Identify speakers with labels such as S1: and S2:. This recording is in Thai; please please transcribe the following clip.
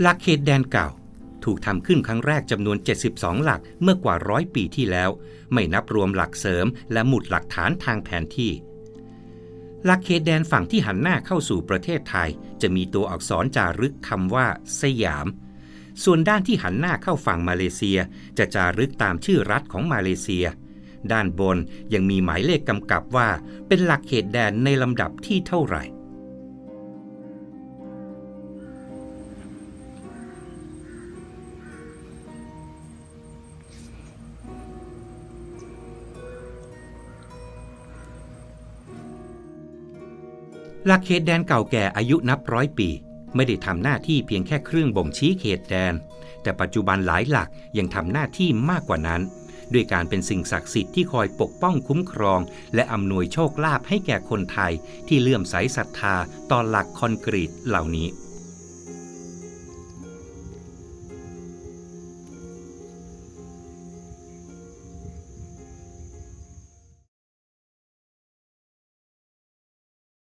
S1: หลักเขตแดนเก่า ถูกทำขึ้นครั้งแรกจำนวน 72 หลักเมื่อกว่าร้อยปีที่แล้ว ไม่นับรวมหลักเสริมและหมุดหลักฐานทางแผนที่ หลักเขตแดนฝั่งที่หันหน้าเข้าสู่ประเทศไทย จะมีตัวอักษรจารึกคำว่า สยาม ส่วนด้านที่หันหน้าเข้าฝั่งมาเลเซีย จะจารึกตามชื่อรัฐของมาเลเซีย ด้านบนยังมีหมายเลขกำกับว่าเป็นหลักเขตแดนในลำดับที่เท่าไหร่ หลักเขตแดนเก่าแก่อายุนับร้อยปี ไม่ได้ทำหน้าที่เพียงแค่เครื่องบ่งชี้เขตแดน แต่ปัจจุบันหลายหลักยังทำหน้าที่มากกว่านั้น ด้วยการเป็นสิ่งศักดิ์สิทธิ์ที่คอยปกป้องคุ้มครอง และอำนวยโชคลาภให้แก่คนไทยที่เลื่อมใสศรัทธาต่อหลักคอนกรีตเหล่านี้